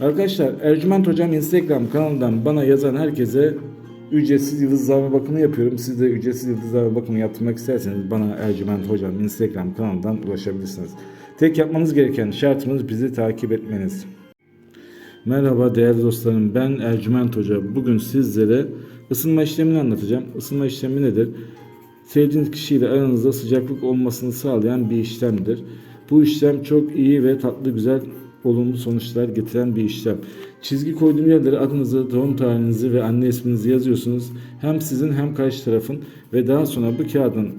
Arkadaşlar Ercüment Hocam Instagram kanalından bana yazan herkese ücretsiz yıldızlama bakımı yapıyorum. Siz de ücretsiz yıldızlama bakımı yaptırmak isterseniz bana Ercüment Hocam Instagram kanalından ulaşabilirsiniz. Tek yapmanız gereken şartımız bizi takip etmeniz. Merhaba değerli dostlarım ben Ercüment Hoca. Bugün sizlere ısınma işlemini anlatacağım. Isınma işlemi nedir? Sevdiğiniz kişiyle aranızda sıcaklık olmasını sağlayan bir işlemdir. Bu işlem çok iyi ve tatlı güzel olumlu sonuçlar getiren bir işlem. Çizgi koyduğum yerlere adınızı, doğum tarihinizi ve anne isminizi yazıyorsunuz. Hem sizin hem karşı tarafın ve daha sonra bu kağıdın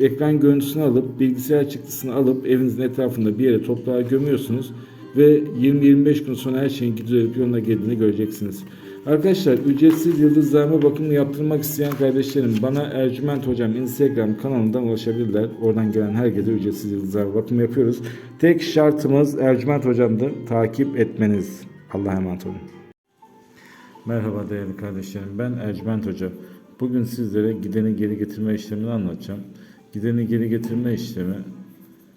ekran görüntüsünü alıp bilgisayar çıktısını alıp evinizin etrafında bir yere toprağa gömüyorsunuz ve 20-25 gün sonra her şeyin düzelip yoluna girdiğini göreceksiniz. Arkadaşlar ücretsiz yıldızlarma bakımını yaptırmak isteyen kardeşlerim bana Ercüment Hocam Instagram kanalından ulaşabilirler. Oradan gelen herkese ücretsiz yıldızlarma bakımı yapıyoruz. Tek şartımız Ercüment Hocam'dır. Takip etmeniz. Allah'a emanet olun. Merhaba değerli kardeşlerim. Ben Ercüment Hoca. Bugün sizlere gideni geri getirme işlemini anlatacağım. Gideni geri getirme işlemi